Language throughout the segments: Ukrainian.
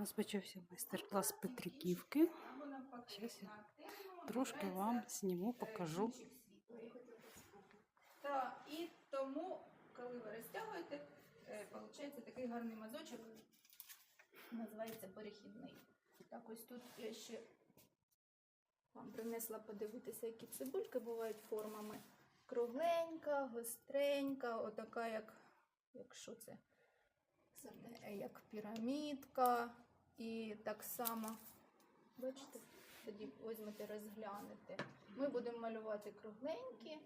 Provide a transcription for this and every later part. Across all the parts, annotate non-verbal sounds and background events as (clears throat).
нас почався майстер-клас Петриківки. Щас я Трошки вам зніму, покажу. Та, і тому, коли ви розтягуєте, виходить такий гарний мазочок, називається перехідний. Так, ось тут я ще вам принесла подивитися, які цибульки бувають формами. Кругленька, гостренька, отака, як, якщо це, це як пірамідка. І так само, бачите, тоді візьмете, розглянете. Ми будемо малювати кругленькі,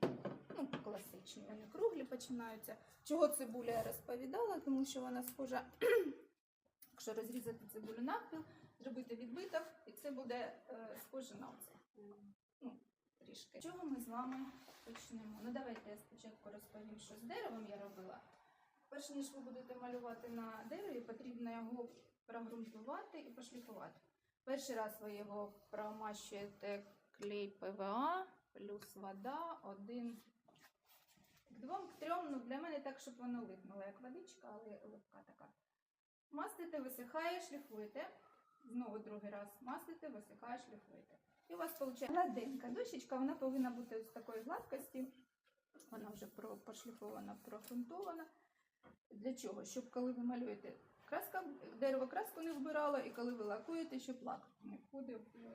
ну, класичні, вони круглі починаються. Чого цибуля я розповідала, тому що вона схожа, (clears throat) якщо розрізати цибулю навпіл, зробити відбиток, і це буде е, схоже на оце. Ну, трішки. Чого ми з вами почнемо? Ну, давайте я спочатку розповім, що з деревом я робила. Перш ніж ви будете малювати на дереві, потрібно його прогрунтувати і пошліфувати. Перший раз ви його промащуєте клей ПВА плюс вода, один к двом, к трьом, ну для мене так, щоб воно липнуло, як водичка, але липка така. Мастите, висихає, шліфуєте. Знову другий раз мастите, висихає, шліфуєте. І у вас виходить гладенька дощечка, вона повинна бути з такої гладкості. Вона вже пошліфована, прогрунтована. Для чого? Щоб коли ви малюєте краска, дерево краску не вбирало, і коли ви лакуєте, щоб лак не входив е,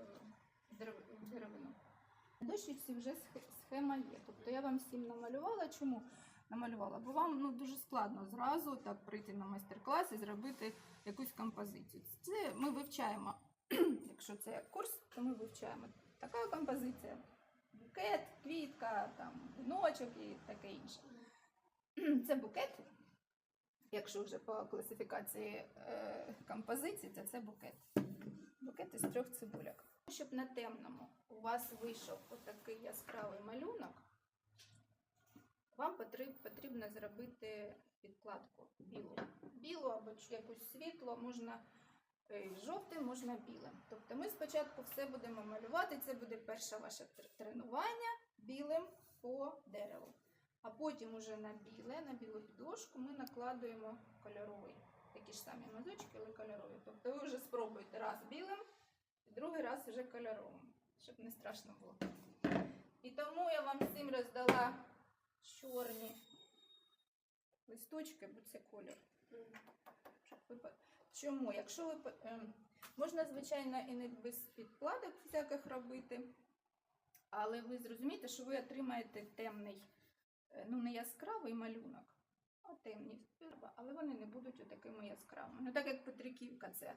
в деревину. В дощечці вже схема є. Тобто я вам всім намалювала. Чому намалювала? Бо вам ну, дуже складно зразу так прийти на майстер-клас і зробити якусь композицію. Це ми вивчаємо. (clears throat) Якщо це курс, то ми вивчаємо така композиція. Букет, квітка, там, віночок і таке інше. (clears throat) Це букет. Якщо вже по класифікації е, композиції, то це букет. Букет із трьох цибуляк. Щоб на темному у вас вийшов отакий яскравий малюнок, вам потрібно зробити підкладку білу. Білу або якусь світло, можна е, жовтим, можна білим. Тобто ми спочатку все будемо малювати. Це буде перше ваше тренування білим по дереву. А потім уже на біле, на білу підложку ми накладуємо кольоровий. Такі ж самі мазочки, але кольорові. Тобто ви вже спробуєте раз білим, другий раз вже кольоровим, щоб не страшно було. І тому я вам всім роздала чорні листочки, бо це по- Чому? Якщо ви ем, можна, звичайно, і не без підкладок всяких робити, але ви зрозумієте, що ви отримаєте темний, ну не яскравий малюнок, а темні фірба, але вони не будуть такими яскравими. Ну так як Петриківка це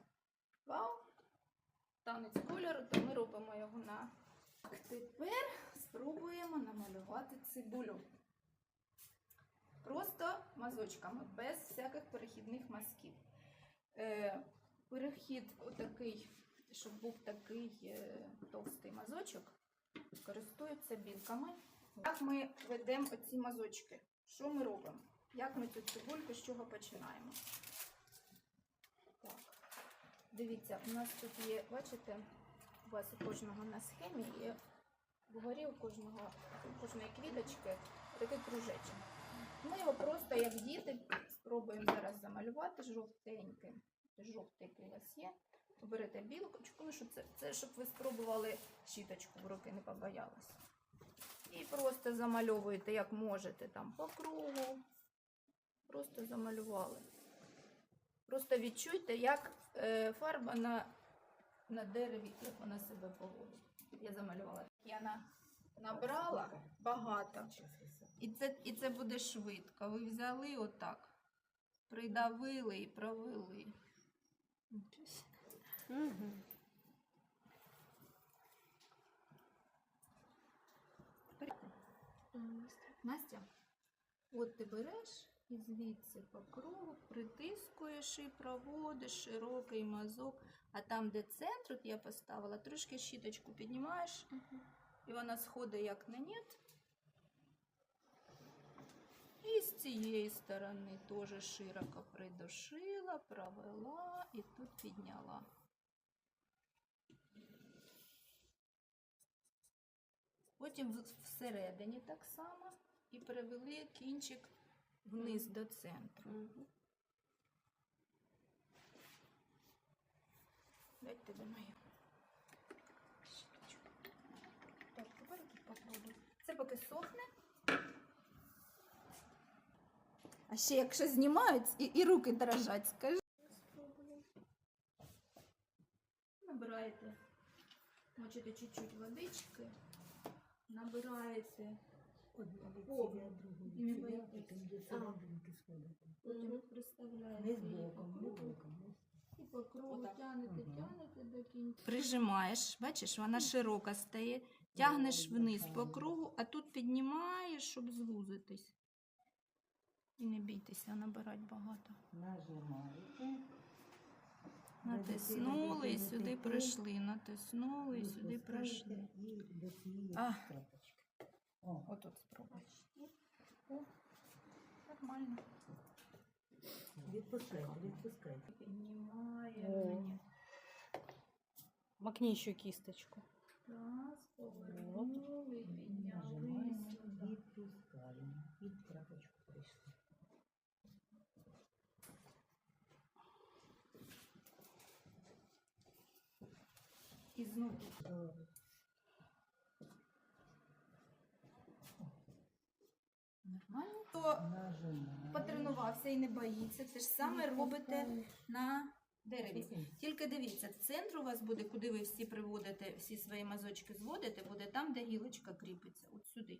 вау, танець кольору, то ми робимо його на. Тепер спробуємо намалювати цибулю. Просто мазочками, без всяких перехідних мазків. Е, перехід отакий, щоб був такий е, товстий мазочок, користуються білками. Як ми ведемо оці мазочки? Що ми робимо? Як ми цю цибульку, з чого починаємо? Так. Дивіться, у нас тут є, бачите, у вас у кожного на схемі є вгорі у кожного, у кожної квіточки такий кружечок. Ми його просто, як діти, спробуємо зараз замалювати жовтеньким. Жовтий який у вас є. Берете білочку, ну, щоб це, це щоб ви спробували щіточку в руки, не побоялися. І просто замальовуєте, як можете, там по кругу. Просто замалювали. Просто відчуйте, як е, фарба на, на дереві, як вона себе поводить. Я замалювала. Я на, набрала багато. І це, і це буде швидко. Ви взяли отак, придавили і провели. Угу. Настя, от ти береш і звідси по кругу притискуєш і проводиш широкий мазок. А там, де центр, от я поставила, трошки щіточку піднімаєш, і вона сходить як на нет. І з цієї сторони теж широко придушила, провела і тут підняла. Потім всередині так само і перевели кінчик вниз до центру. опять тебе мою. Щіточку. Так, тепер тут попробуй. Це поки сохне. А ще якщо знімають і, і руки дрожать, скажи. Набираєте, мочите чуть-чуть водички, набираєте повну. І не боїтесь. Потім приставляєте. І по кругу Отак. тянете, до кінця. Прижимаєш, бачиш, вона широка стає. Тягнеш вниз по кругу, а тут піднімаєш, щоб звузитись. І не бійтеся набирати багато. Нажимаєте. Натиснули і сюди прийшли. Натиснули і сюди прийшли. А. О, Отут спробуй. Нормально. відпускайте, відпускайте. Піднімаємо. Макни еще кисточку. Раз, повернули, І знову. Нормально. То потренувався і не боїться. Те ж саме робите на дереві. Тільки дивіться, центр у вас буде, куди ви всі приводите, всі свої мазочки зводите, буде там, де гілочка кріпиться. От сюди.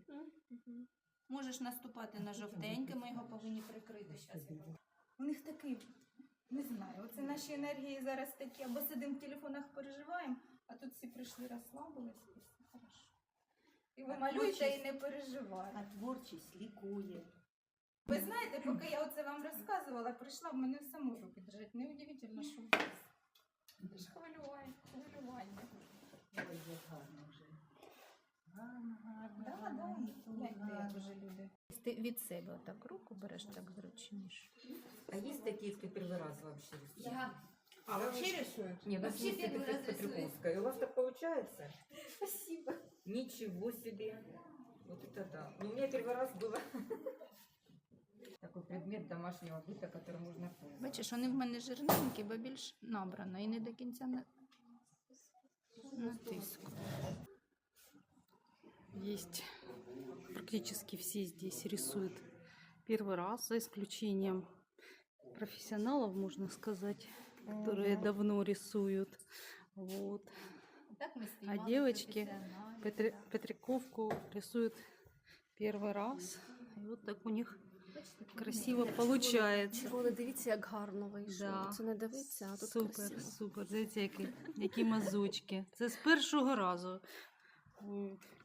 Можеш наступати на жовтеньке, ми його повинні прикрити зараз. У них такий, не знаю, оце наші енергії зараз такі, або сидимо в телефонах, переживаємо, а тут всі прийшли, розслабились, і все хорошо. І ви А малюйте творчість? і не переживайте. А творчість лікує. Ви знаєте, поки я оце вам розказувала, прийшла, в мене в саму руки дрожать. Неудивительно, що Це ж хвилювання. хвилювання. Ой, як гарно вже. Гарно, гарно. Да, да, гарно, гляньте, як гарно. вже люди. Ти від себе так руку береш так зручніше. А есть такие, кто первый раз вообще рисует? А вообще рисують? Нет, ну Вообще в смысле, первый это раз рисует. Петриковская. И у вас так получается? Спасибо. Ничего себе. Вот это да. Ну, у меня первый раз было такой предмет домашнего быта, которым можно пользоваться. Бачиш, вони в мене жирненькі, бо більш набрано і не до кінця на... натиску. Есть практически все здесь рисуют первый раз, за исключением профессионалов, можно сказать, Которые давно рисуют. Вот. А девочки Петри- Петриковку рисуют первый раз. И вот так у них красиво получается. Червоне, дивіться, як гарно вийшло. Да. Це не дивиться, а тут Супер, красиво. супер. Дивіться, які, які мазочки. Це з першого разу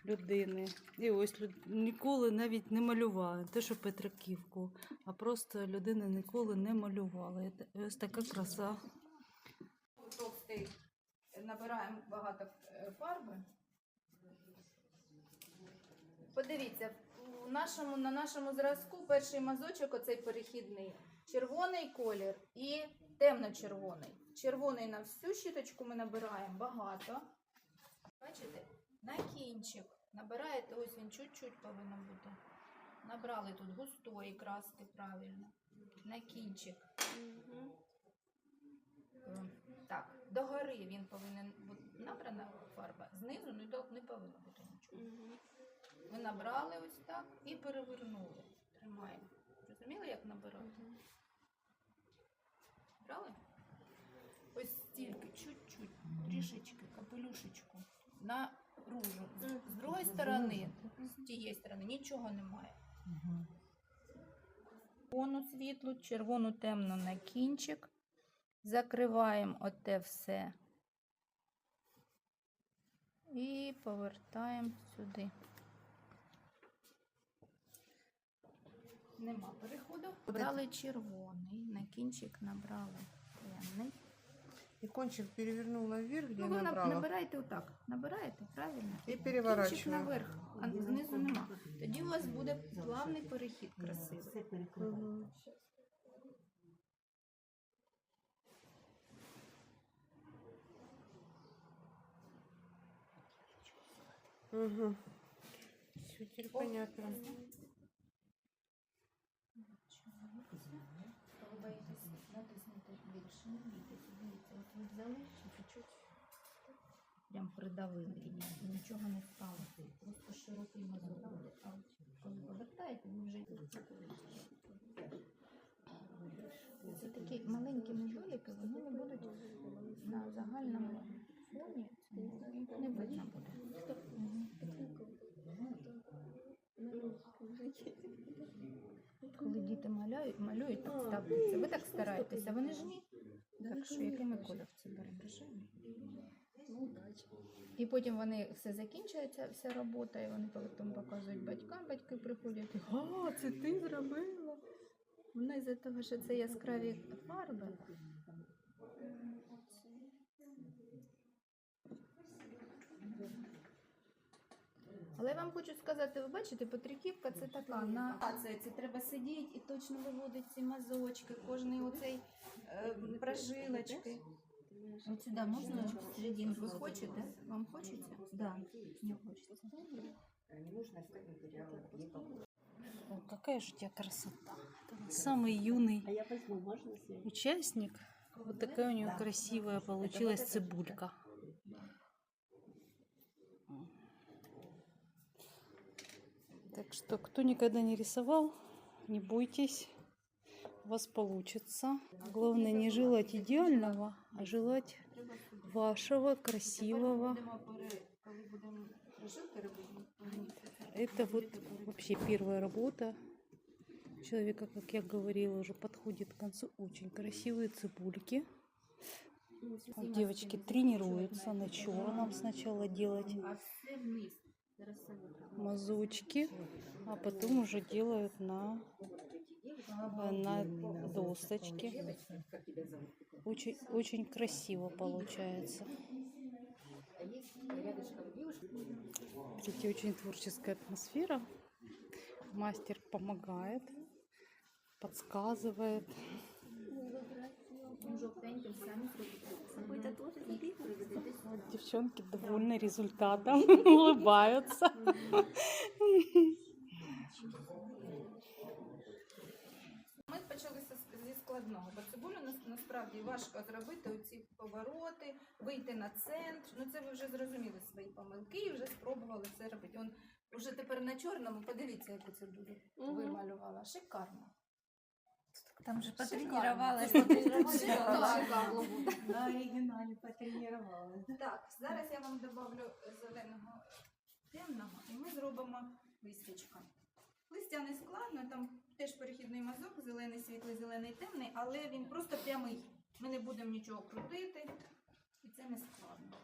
людини. І ось люд... ніколи навіть не малювала. Те, що Петриківку, а просто людина ніколи не малювала. І ось така краса. Набираємо багато е, фарби. Подивіться, у нашому, на нашому зразку перший мазочок, оцей перехідний, червоний колір і темно-червоний. Червоний на всю щіточку ми набираємо багато. Бачите? На кінчик набираєте, ось він чуть-чуть повинен бути. Набрали тут густої краски правильно. На кінчик. Так, догори він повинен бути набрана фарба. Знизу не, не повинно бути нічого. Ви набрали ось так і перевернули. Тримаємо. Розуміли, як набирати? Брали? Ось стільки, чуть-чуть, трішечки, капелюшечку на ружу. З, другої сторони, з тієї сторони, нічого немає. Червону світлу, червону темну на кінчик. Закриваємо оте все. І повертаємо сюди. Нема переходу. Брали червоний, на кінчик набрали темний. И кончик перевернула вверх, где Ну, ви на- набрала. набираєте отак. Набираєте, правильно? І переворачую. наверх, а знизу нема. Тоді у вас буде плавний перехід красивий. Все. Мгм. Угу. Все, теперь понятно. Ви боїтесь натиснути більше, не бійтеся, ви взяли чуть-чуть, прям придавили її, нічого не стало. Просто широкий мазок. А коли повертаєте, ви вже це такі маленькі мозоліки, вони не будуть на загальному фоні, не видно буде. Коли діти малюють, малюють, так ставте. Ви так стараєтеся, вони ж ні. Так що який ми колір це беремо? І потім вони все закінчується, вся робота, і вони потім показують батькам, батьки приходять, і, а, це ти зробила. Вона із-за того, що це яскраві фарби. Але я вам хочу сказати, ви бачите, Петриківка це така на це, це треба сидіти і точно виводити ці мазочки, кожний оцей е, прожилочки. От сюди можна серединку ви хочете? Вам хочеться? Да, не хочеться. Не нужно искать материалы, где попробовать. О, какая же у тебя красота. Это самый юный А я возьму, можно съесть? участник. Вот такая у нее красивая получилась цибулька. Так что, кто никогда не рисовал, не бойтесь, у вас получится. Главное не желать идеального, а желать вашего красивого. Это вот вообще первая работа человека, как я говорила, уже подходит к концу. Очень красивые цибульки. Вот девочки тренируются на черном сначала делать Мазочки, а потом уже делают на, на досточке. Очень, очень красиво получается. Видите, очень творческая атмосфера. Мастер помогает, подсказывает. Жовтеньким самі зробити. Вот девчонки довольны результатом, (laughs) улыбаются. Ми почали зі складного, бо цибулю нас- насправді важко зробити оці повороти, вийти на центр. Ну це ви вже зрозуміли свої помилки і вже спробували це робити. Он уже тепер на чорному, подивіться, яку цибулю вималювала. Шикарно. Там же буде. На оригинале потренировалась. Так, зараз я вам добавлю зеленого темного і ми зробимо листячка. Листя не складно, там теж перехідний мазок, зелений, світлий, зелений, темний, але він просто прямий. Ми не будемо нічого крутити, і це не складно.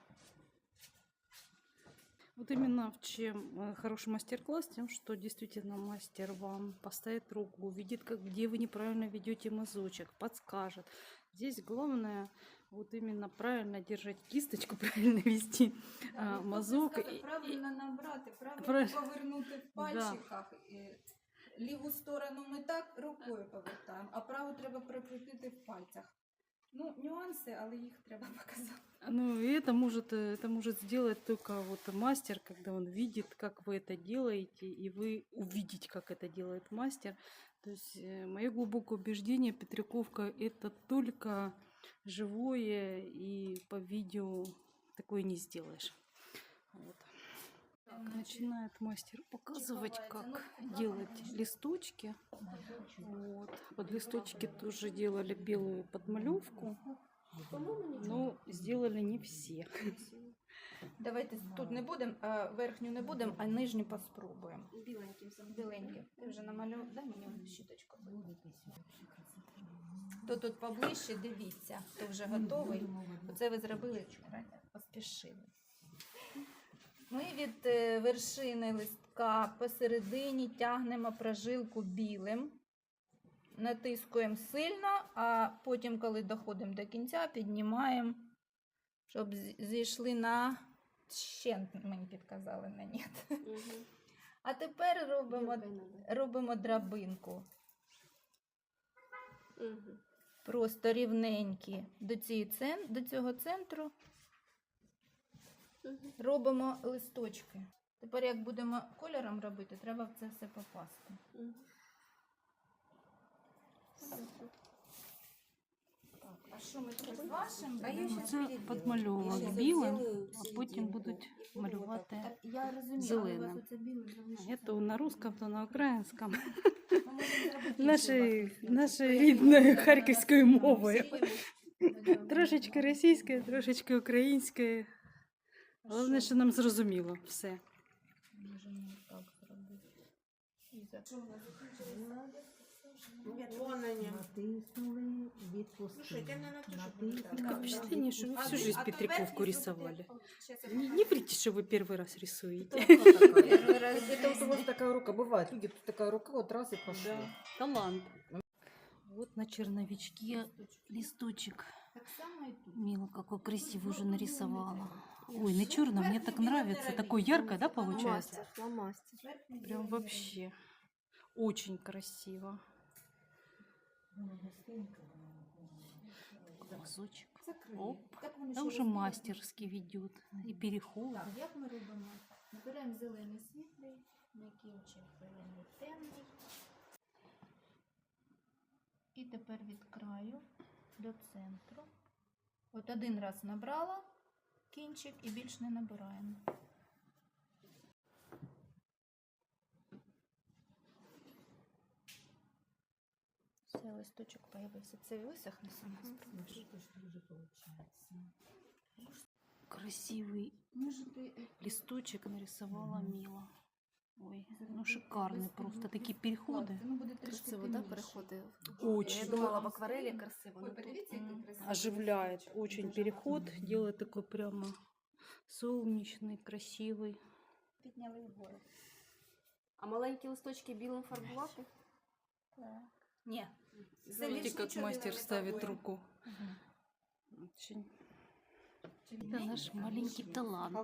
Вот именно в чем э, хороший мастер-класс, тем, что действительно мастер вам поставит руку, увидит, как, где вы неправильно ведете мазочек, подскажет. Здесь главное вот именно правильно держать кисточку, (laughs) правильно вести а, Ну, мазок. просто и- правильно набрати, правильно Правильно. повернути в пальчиках. І Ліву сторону ми так рукою повертаємо, а праву треба прикрутити в пальцях. Ну, нюанси, але їх треба (laughs) показати. Ну, и это может, э, это может сделать только вот мастер, когда он видит, как вы это делаете, и вы увидите, как это делает мастер. То есть э, мое глубокое убеждение, Петряковка это только живое, и по видео такое не сделаешь. Начинает мастер показывать, как делать листочки. Вот. Под листочки тоже делали белую подмалевку. Ну, сделали не все. Давайте тут не будемо, а верхню не будемо, а нижню поспробуємо. Біленьким саме. Біленькі. Ти вже намалював, дай мені щіточку. Хто тут поближче, дивіться, хто вже готовий. Оце ви зробили, поспішили. Ми від е, вершини листка посередині тягнемо прожилку білим, натискуємо сильно, а потім, коли доходимо до кінця, піднімаємо, щоб зійшли на щент, мені підказали на ніт. А тепер робимо, робимо драбинку. Просто рівненькі до, цієї до цього центру. Робимо листочки. Тепер, як будемо кольором робити, треба в це все попасти. Так, А що ми тут з вашим? А будемо? Це щас білим, а потім будуть малювати. Я розумію, але у зеленим. вас оце біле залишиться. На русском, то на українському. Ми (laughs) можемо зробити харківською мовою. (laughs) Трошечки російською, трошечки українською. Головне, що нам зрозуміло все. Можемо так зробити. І за- Що у нас закінчилось? Вон они. Натиснули, відпустили. Слушайте, я, наверное, тоже Натиснули. Такое впечатление, что вы А всю ви- жизнь а то Петряковку верхній рисовали. зробите. Щас я Не, покажу. не врите, что вы первый раз рисуете. Первый раз. Это вот у вас такая рука. Бывает, люди, тут такая рука, вот раз и пошло. Талант. Вот на черновичке листочек. Так само і тут. Мило, какой красивый уже нарисовала. Ой, на черном мне так нравится. Такой яркое, да, получается? фломастер. Верхній Прям вообще. Очень красиво. Воно густенько, Оп. Да уже мастерски ведет. И переход. Так, як ми робимо? Набираємо зелений світлий, накінчик зелений темний. І тепер від краю до центру. От один раз набрала кінчик і більш не набираємо. Все, листочок появився. Це висохне. Красивый е, листочек нарисовала Мила. Ой, ну шикарный просто. Такие переходы. ну буде трішки Красиво, да, темніше. переходи? Очень. Я думала, в акварелі красиво. Ой, ну, тут- подивіться, який М. красивий. Оживляет очень переход. Делает такой прямо солнечный, красивый. Підняли вгору. А маленькі листочки білим фарбувати? Так. Ні. Це Смотрите, лишнє как чорнило мастер не ставит фарбуємо. руку. Очень. Это наш маленький талант.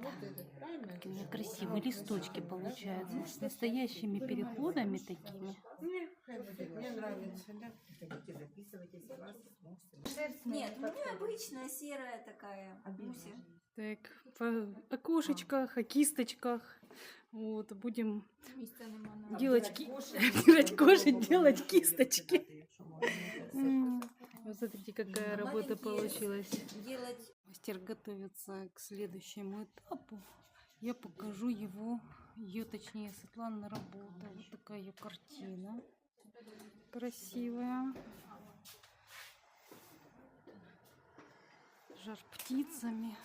Какие у меня красивые листочки получаются. С настоящими переходами такими. Мне нравится, да. Нет, у меня обычная серая такая муся. Так, по окошечках, о кисточках. Вот, будем делать, ки... убирать (laughs) кожи, делать кисточки. Вот смотрите, какая работа получилась. Мастер готовится к следующему этапу. Я покажу его, ее, точнее, Светлана работа. Вот такая ее картина. Красивая. Жар птицами.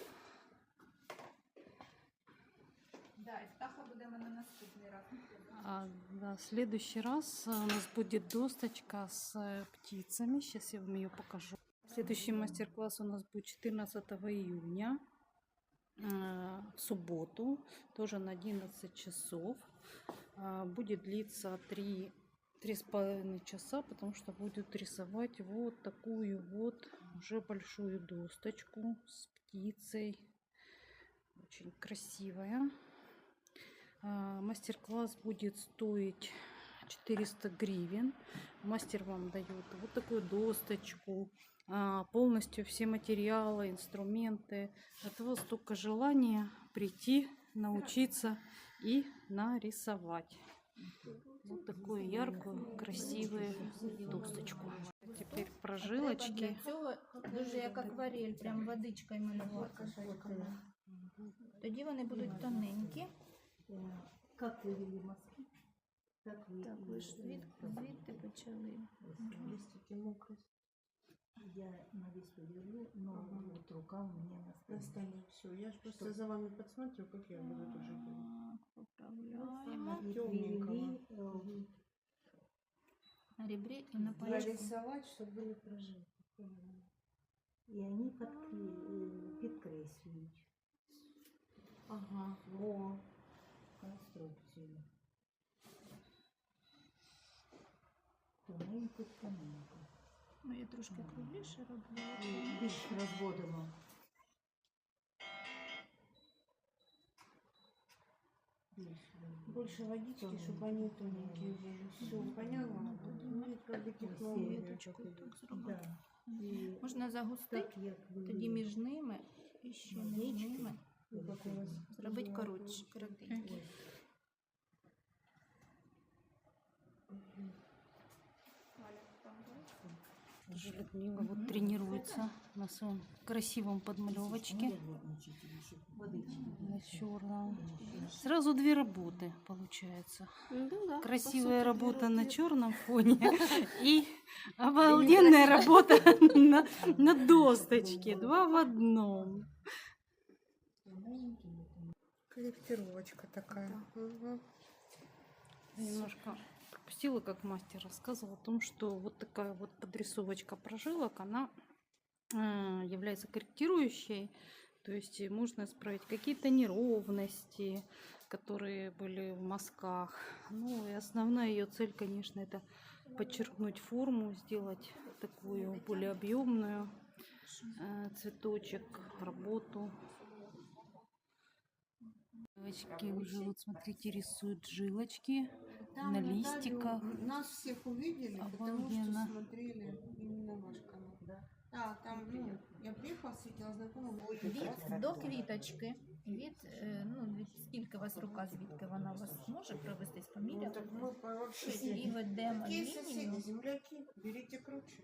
Да, і птаха будемо на наступний раз. А, да, следующий раз э, у нас будет досточка с э, птицами. Сейчас я вам ее покажу. Следующий мастер-класс у нас будет 14 июня э, в субботу, тоже на 11 часов. А, Будет длиться 3 три с половиной часа, потому что будет рисовать вот такую вот уже большую досточку с птицей. Очень красивая. А, Мастер-класс будет стоить 400 гривен. Мастер вам дает вот такую досточку, а, полностью все материалы, инструменты. От вас только желание прийти, научиться и нарисовать. Вот такую яркую, красивую досточку. Теперь прожилочки. Цього дуже як акварель, прям водичкою малювати. Тоді вони будуть тоненькі. Как вы вели мазки? Так вы Так, ви ж звідки звідти почали. Листики мокрые. Я на весь поверну, но вот рука у меня на столе. Достали все. Я же просто за вами подсмотрю, как я буду тоже делать. Так, поправляємо. И Тёмненького. перевели, э, На ребрі і на пальчику. Нарисовать, чтобы были прожилки. и они подкре- э, подкресливают Ага, во. конструкцию. Тоненько, тоненько. Ну, я трошки кругліше роблю. І більш розводимо. Більш розводимо. Больше водички, Тоненько. чтобы они тоненькие были. Все, поняла. Ну, это правда технология. Веточку так зробити. Да. І Можна загустити, так, як ви тоді між ними і ще між ними Зробити коротше, коротенькі. Людмила вот тренируется на своем красивом подмалевочке. На черном. Сразу две работы получается. Ну. Красивая работа на черном фоне (laughs) и обалденная работа (laughs) на, на досточке. Два в одном. Корректировочка такая. Мгм. Немножко пропустила, как мастер рассказывал о том, что вот такая вот подрисовочка прожилок, она э, является корректирующей, то есть можно исправить какие-то неровности, которые были в мазках. Ну и основная ее цель, конечно, это подчеркнуть форму, сделать такую более объемную э, цветочек, работу. Девочки уже, вот смотрите, рисуют жилочки Там на Наталью, листиках. Нас всех увидели, потому что смотрели именно ваш канал. Да, там ну, я приехала, встретила знакомого. Від до квіточки. Від, ну, від скільки у вас рука, звідки вона у вас може провестись Ну, так мы по- вообще І ведемо Какие соседи, земляки, берите круче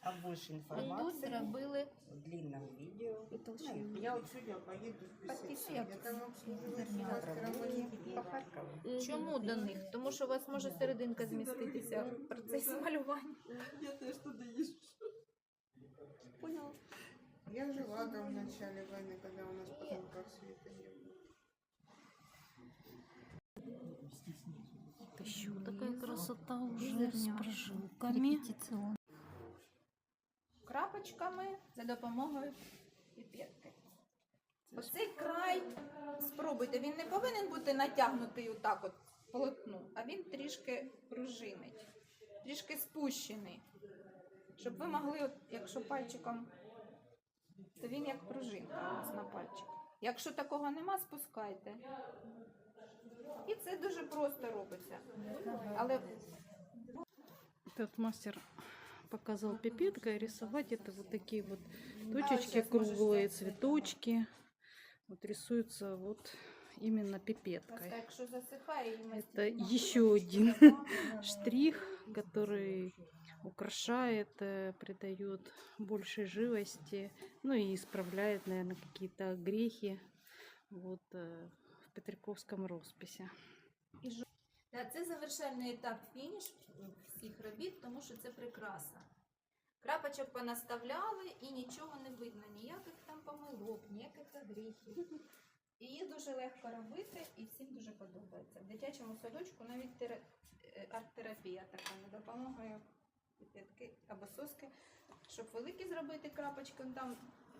А больше Тут информации зробили в длинном видео. і толщину. Я вот сегодня поеду в Так, и Беседку. як Я там обслуживаю зернятка. ситуацию, По Харькову. Чому до них? Тому що у вас може серединка зміститися в процесі малювання. Поняла. Я жила там в начале войны, когда у нас потомков света не было. Это еще такая красота уже с зернятко. прожилками. крапочками за допомогою піпетки. Оцей край спробуйте, він не повинен бути натягнутий отак от полотну, а він трішки пружинить, трішки спущений. Щоб ви могли, от, якщо пальчиком, то він як пружинка у вас на пальчик. Якщо такого нема, спускайте. І це дуже просто робиться. Але Этот мастер показал пипеткой рисовать это вот такие вот Да, точечки щас можешь круглые, взять. цветочки. Вот рисуются вот именно просто пипеткой. якщо засихає, її ми Это можемо еще один добавити. штрих, (laughs) который украшает, э, придает большей живости, ну и исправляет, наверное, какие-то грехи вот э, в Петриковском росписи. Це завершальний етап фініш всіх робіт, тому що це прикраса. Крапочок понаставляли і нічого не видно, ніяких там помилок, ніяких гріхів. Її дуже легко робити і всім дуже подобається. В дитячому садочку навіть тере- е, арт-терапія така за допомогою піпетки або соски. Щоб великі зробити крапочки, там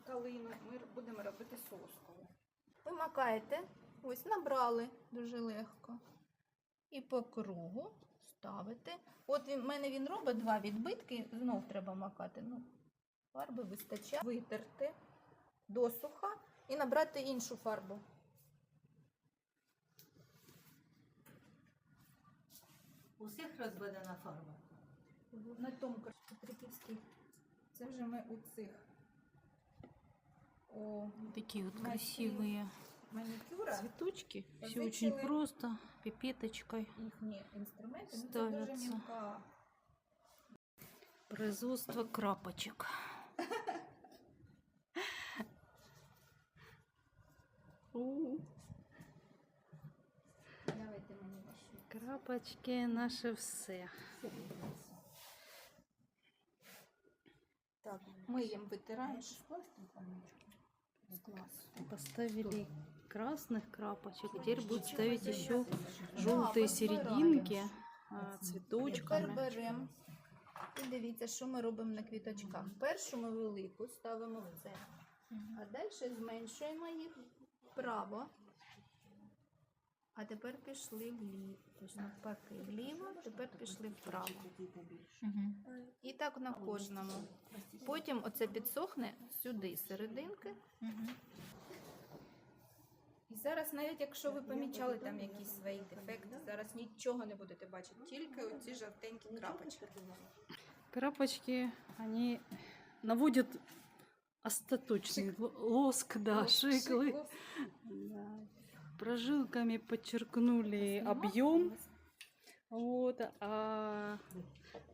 калину, ми будемо робити соскою. Ви макаєте, ось набрали дуже легко і по кругу ставите. От в мене він робить два відбитки, знов треба макати. Ну, фарби вистачає. Витерти досуха і набрати іншу фарбу. У всіх розведена фарба. На тому Петриківській. Це вже ми у цих. О, Такие вот Мастер. Манікюра. цветочки. Все очень просто, пипеточкой. Мілка. Производство крапочек. Крапочки наше все. Так, миємо, витираємо. Поставили красных крапочек. Теперь будут ставить еще желтые серединки а, Тепер цветочками. беремо. І дивіться, що ми робимо на квіточках. Першу ми велику ставимо в це, а далі зменшуємо їх вправо. А тепер пішли вліво. Тобто навпаки, вліво, тепер пішли вправо. І так на кожному. Потім оце підсохне сюди серединки. І зараз, навіть якщо ви помічали там якісь свої дефекти, зараз нічого не будете бачити, тільки оці жовтенькі крапочки. Крапочки, они наводят остаточный л- лоск, да, шиклы. Да. Прожилками подчеркнули объем, вот, а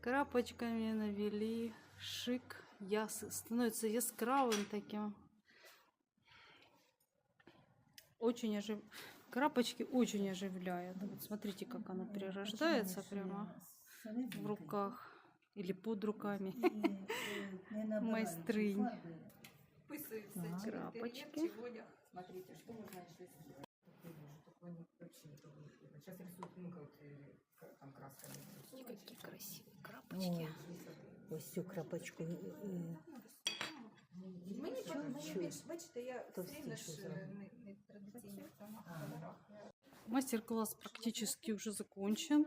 крапочками навели шик, яс... становится яскравым таким. Очень ожив... Крапочки очень оживляют. Вот смотрите, как она перерождается прямо в руках или под руками. Майстринь. Вписується Ага. чи в Крапочки. інтер'єр, чи в одяг. Смотрите, что можно еще сделать. Такое не- вообще не трогаю. Сейчас рисуют, ну, как э, к- там красками. Какие красивые крапочки. Ось цю крапочку. е, Мені Чуть-чуть. мені більш, бачите, я все Товстіше рівно ж зробила. е, не, не традиційних тонах кольорах. Мастер-класс практически уже закончен.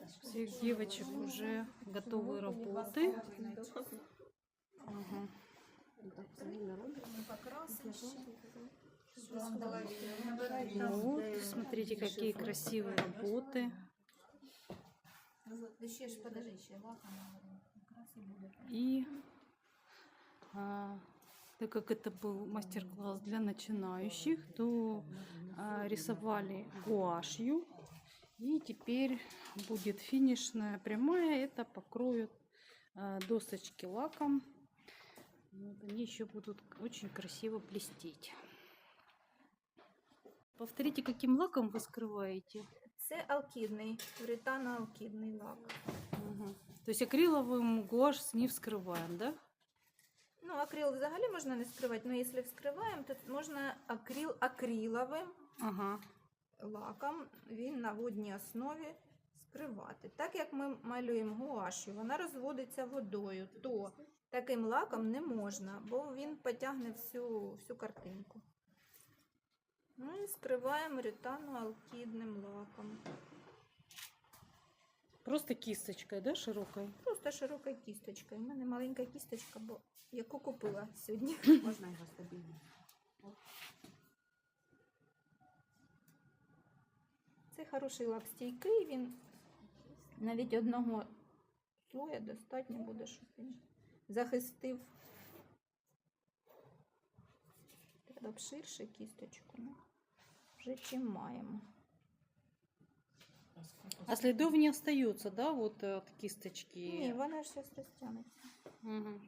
У всех девочек уже готовы работы. Ага. Ми покрасимо ще. Щось в голові набирайте. Вот, смотрите, какие красивые работы. Да ще ж, подожди, ще лака надо. Якраз і буде. И а, так как это был мастер-класс для начинающих, то а, рисовали гуашью. И теперь будет финишная прямая. Это покроют а, досочки лаком. Вот, они еще будут очень красиво блестеть. Повторите, каким лаком вы скрываете? Це алкідний, вритано-алкідний лак. Мгм. То есть акриловым гуашь не вскрываем, да? Ну, акрил взагалі можна не скривати, але якщо вскриваємо, то можна акрил акриловим Ага. лаком, він на водній основі скривати. Так як ми малюємо гуашю, вона розводиться водою, то таким лаком не можна, бо він потягне всю, всю картинку. Ну і скриваємо ретано-алкідним лаком. Просто кисточкой, да, широкой? Просто широкою кісточкою. У мене маленька кісточка, бо яку купила сьогодні. Можно его стабильно. Це хороший лак стійкий, він навіть одного слоя достатньо буде, щоб він захистив. Треба б ширше кісточку. Ну, вже чим маємо. А следов не остается, да, вот э, от кисточки? Ні, вона ж зараз розтягнеться. Мгм.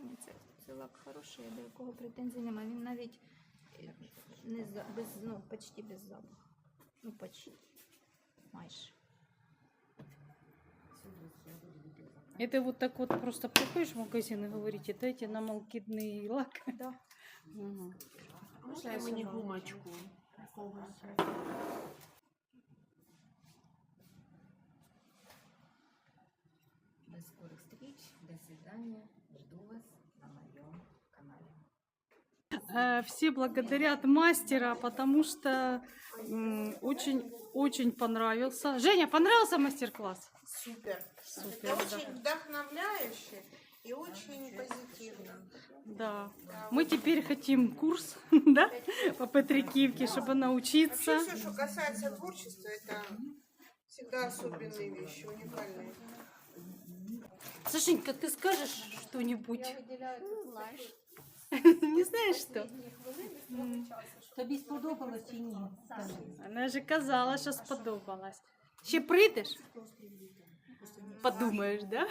Ні, Це, це лак хороший, до якого претензій немає. Він навіть е, не за, без, ну, почти без запаху. Ну, почти. Майже. Это вот так вот просто приходишь в магазин и говорите, дайте нам алкидный лак. Да. Мгм. Можна мені гумочку? До скорых встреч. До свидания. Жду вас на моем канале. Э, Все благодарят мастера, потому что м, очень, очень понравился. Женя, понравился мастер-класс? Супер. Супер, Это да. очень вдохновляюще и очень позитивно. Да. Мы теперь хотим курс, (laughs) да, по Петрикивке, чтобы научиться. Вообще все, что касается творчества, это всегда особенные вещи, уникальные. Сашенька, ты скажешь что-нибудь? Лайш. (laughs) Не знаешь что? Тобі сподобалось чи ні? Вона ж казала, що сподобалось. Ще прийдеш? Подумаєш, да?